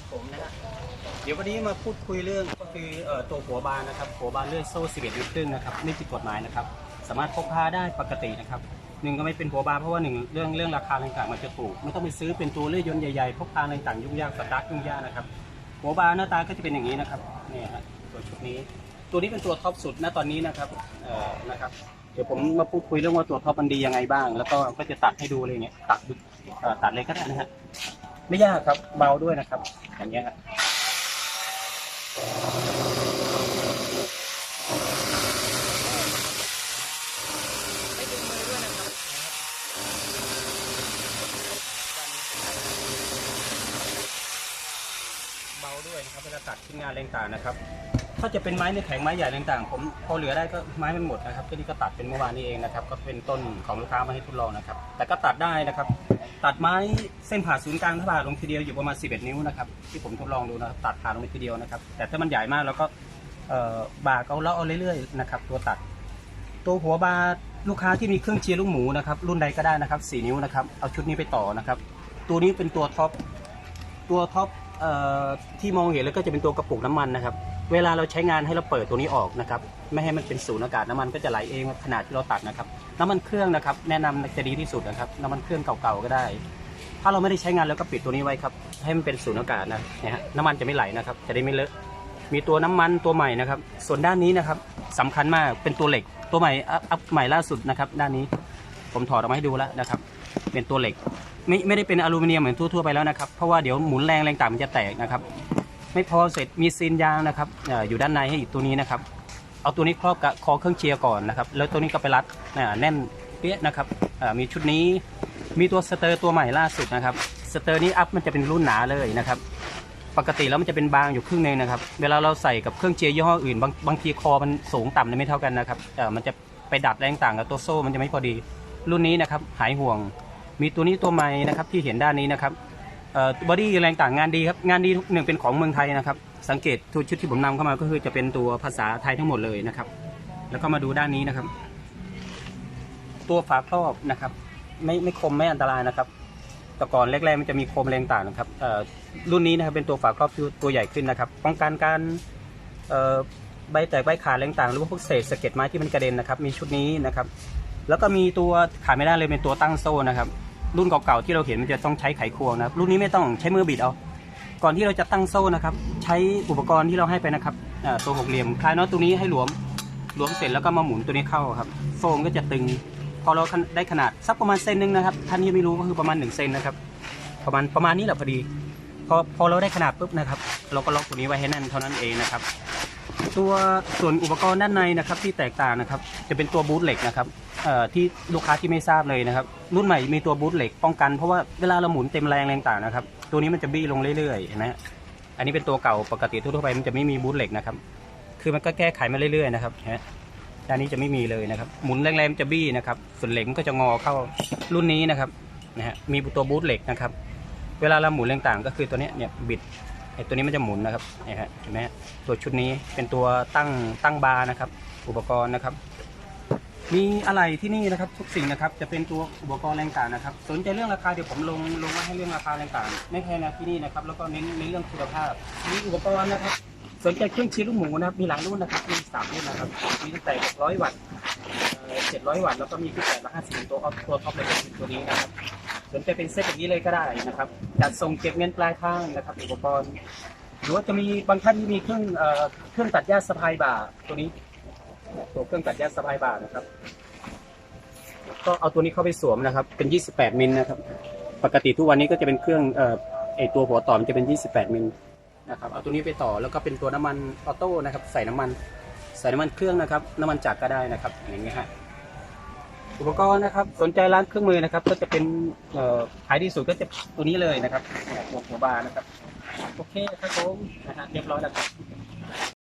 ครับผมนะฮะเดี๋ยววันนี้มาพูดคุยเรื่องก็คือเอ่อตัวหัวบานนะครับ หัวบานเลื่อยโซ่11นิ้วครึ่งนะครับไม่ผิดกฎหมายนะครับ สามารถพกพาได้ปกตินะครับหนึ่งก็ไม่เป็นหัวบานเพราะว่าหนึ่งเรื่องเรื่องราคาต่างๆมันจะถูกไม่ต้องไปซื้อเป็นตัวเลื่อยยนต์ใหญ่ๆพกพาอะไรต่างๆยุ่งยากสตาร์ทยุ่งยากนะครับ หัวบานหน้าตาก็จะเป็นอย่างนี้นะครับเนี่ยฮะตัวชุดนี้ ตัวนี้เป็นตัวท็อปสุดณตอนนี้นะครับเอ่อนะครับเดี๋ยวผมมาพูดคุยเรื่องว่าตัวท็อปมันดียังไงบ้าง แล้วก็ก็จะตัดให้ดูเลยเนี่ยตัดเอ่อตัดเลยก็ได้นะฮะ ไม่ยากครับเบาด้วยนะครับ อย่างเงี้ยครับไม่ดึงมือด้วยนะครับ เบาด้วยนะครับเวลาตัดชิ้นงานเร่งต่างนะครับ ถ้าจะเป็นไม้ในแข็งไม้ใหญ่ต่างๆ ผมพอเหลือได้ก็ไม้มันหมดนะครับก็นี่ก็ตัดเป็นเมื่อวานนี้เองนะครับ ก็เป็นต้นของลูกค้ามาให้ทดลองนะครับ แต่ก็ตัดได้นะครับ ตัดไม้เส้นผ่าศูนย์กลางถ้าผ่าลงทีเดียวอยู่ประมาณ 11 นิ้วนะครับที่ผมทดลองดูนะครับตัดผ่าลงทีเดียวนะครับ แต่ถ้ามันใหญ่มากเราก็บากเอาแล้วเอาเรื่อยๆนะครับ ตัวตัด ตัวหัวบาลูกค้าที่มีเครื่องเชียร์ลูกหมูนะครับรุ่นใดก็ได้นะครับ 4 นิ้วนะครับเอาชุดนี้ไปต่อนะครับ ตัวนี้เป็นตัวท็อปตัวท็อป ที่มองเห็นแล้วก็จะเป็นตัวกระปุกน้ำมันนะครับ เวลาเราใช้งานให้เราเปิดตัวนี้ออกนะครับ ไม่ให้มันเป็นศูนย์อากาศน้ำมันก็จะไหลเองขนาดที่เราตัดนะครับ น้ำมันเครื่องนะครับ แนะนำจะดีที่สุดนะครับ น้ำมันเครื่องเก่าๆก็ได้ ถ้าเราไม่ได้ใช้งานแล้วก็ปิดตัวนี้ไว้ครับ ให้มันเป็นศูนย์อากาศนะนะฮะน้ำมันจะไม่ไหลนะครับ จะได้ไม่เลอะ มีตัวน้ำมันตัวใหม่นะครับ ส่วนด้านนี้นะครับสำคัญมาก เป็นตัวเหล็ก ตัวใหม่อัพอัพใหม่ล่าสุดนะครับ ด้านนี้ ผมถอดออกมาให้ดูแล้วนะครับ เป็นตัวเหล็ก ไม่ไม่ได้เป็นอลูมิเนียมเหมือนทั่วๆไปแล้วนะครับ เพราะว่าเดี๋ยวหมุนแรงแรงต่างมันจะแตกนะครับ ไม่พอเสร็จมีซีนยางนะครับเอ่ออยู่ด้านในให้อีกตัวนี้นะครับ เอาตัวนี้ครอบกับคอเครื่องเชียร์ก่อนนะครับ แล้วตัวนี้ก็ไปรัดอ่าแน่นเปี้ยนะครับอ่ามีชุดนี้ มีตัวสเตอร์ตัวใหม่ล่าสุดนะครับ สเตอร์นี้อัพมันจะเป็นรุ่นหนาเลยนะครับ ปกติแล้วมันจะเป็นบางอยู่ครึ่งหนึงนะครับ เวลาเราใส่กับเครื่องเจียร์ยี่ห้ออื่นบางบางทีคอมันสูงต่ำเนี่ยไม่เท่ากันนะครับเอ่อมันจะไปดัดแรงต่างกับตัวโซ่มันจะไม่พอดี รุ่นนี้นะครับหายห่วง มีตัวนี้ตัวใหม่นะครับที่เห็นด้านนี้นะครับบอดี้แรงต่างงานดีครับงานดีทุกหนึ่งเป็นของเมืองไทยนะครับ สังเกตทุกชุดที่ผมนำเข้ามาก็คือจะเป็นตัวภาษาไทยทั้งหมดเลยนะครับ แล้วก็มาดูด้านนี้นะครับ ตัวฝาครอบนะครับ ไม่ไม่คมไม่อันตรายนะครับแต่ก่อนแรกๆมันจะมีโคมแรงต่างนะครับรุ่นนี้นะครับเป็นตัวฝาครอบตัวใหญ่ขึ้นนะครับ ป้องกันการใบแตกใบขาดแรงต่างหรือว่าพวกเศษสะเก็ดไม้ที่มันกระเด็นนะครับ มีชุดนี้นะครับ แล้วก็มีตัวขาดไม่ได้เลยเป็นตัวตั้งโซ่นะครับ รุ่นเก่าๆที่เราเห็นมันจะต้องใช้ไขควงนะครับ รุ่นนี้ไม่ต้องใช้มือบิดเอา ก่อนที่เราจะตั้งโซ่นะครับ ใช้อุปกรณ์ที่เราให้ไปนะครับตัวหกเหลี่ยมคลายน็อตตัวนี้ให้หลวมหลวมเสร็จแล้วก็มาหมุนตัวนี้เข้าครับ โซ่ก็จะตึง พอเราได้ขนาดสักประมาณเซนนึงนะครับท่านที่ไม่รู้ก็คือประมาณ1เซนนะครับ ประมาณประมาณนี้แหละพอดีพอพอเราได้ขนาดปุ๊บนะครับ เราก็ล็อกตัวนี้ไว้ให้แน่นเท่านั้นเองนะครับ ตัวส่วนอุปกรณ์ด้านในนะครับที่แตกต่างนะครับ จะเป็นตัวบูทเหล็กนะครับ ที่ลูกค้าที่ไม่ทราบเลยนะครับ รุ่นใหม่มีตัวบูทเหล็กป้องกันเพราะว่าเวลาเราหมุนเต็มแรงแรงต่างนะครับ ตัวนี้มันจะบี้ลงเรื่อยๆเห็นไหมฮะอันนี้เป็นตัวเก่าปกติทั่วไปมันจะไม่มีบูทเหล็กนะครับ คือมันก็แก้ไขมาเรื่อยๆนะครับฮะด้านนี้จะไม่มีเลยนะครับ หมุนแรงๆมันจะบี้นะครับ ส่วนเหล็กมันก็จะงอเข้ารุ่นนี้นะครับนะฮะมีตัวบูทเหล็กนะครับ เวลาเราหมุนแรงต่างก็คือตัวนี้เนี่ยบิดไอ้ตัวนี้มันจะหมุนนะครับเนี่ยฮะเห็นไหมตัวชุดนี้เป็นตัวตั้งตั้งบาร์นะครับ อุปกรณ์นะครับ มีอะไรที่นี่นะครับทุกสิ่งนะครับจะเป็นตัวอุปกรณ์แรงต่างนะครับ สนใจเรื่องราคาเดี๋ยวผมลงลงไว้ให้เรื่องราคาแรงต่างไม่แพงนะที่นี่นะครับแล้วก็เน้นเน้นเรื่องคุณภาพ มีอุปกรณ์นะครับ สนใจเครื่องชีลูกหมูนะครับมีหลายรุ่นนะครับมีสามรุ่นนะครับมีตั้งแต่600 วัตต์เจ็ดร้อยวัตต์แล้วก็มีที่แปดร้อยห้าสิบตัวออฟตัวท็อปเลยก็คือตัวนี้นะครับสนใจเป็นเซตอย่างนี้เลยก็ได้นะครับจัดส่งเก็บเงินปลายทางนะครับ อุปกรณ์ หรือว่าจะมีบางท่านที่มีเครื่องเอ่อเครื่องตัดหญ้าสะพายบ่าตัวนี้ ตัวเครื่องตัดหญ้าสะพายบ่านะครับ ก็เอาตัวนี้เข้าไปสวมนะครับ เป็น 28มิลนะครับ ปกติทุกวันนี้ก็จะเป็นเครื่องเอ่อไอตัวหัวต่อมนจะเป็น 28มิลนะครับเอาตัวนี้ไปต่อแล้วก็เป็นตัวน้ำมันออโต้นะครับ ใส่น้ำมันใส่น้ำมันเครื่องนะครับ น้ำมันจักรก็ได้นะครับอย่างเงี้ยฮะอุปกรณ์นะครับ สนใจร้านเครื่องมือนะครับ ก็จะเป็นขายดีสุดก็จะตัวนี้เลยนะครับตัวหัวบาร์นะครับ โอเคครับผมนะฮะเรียบร้อยแล้วครับ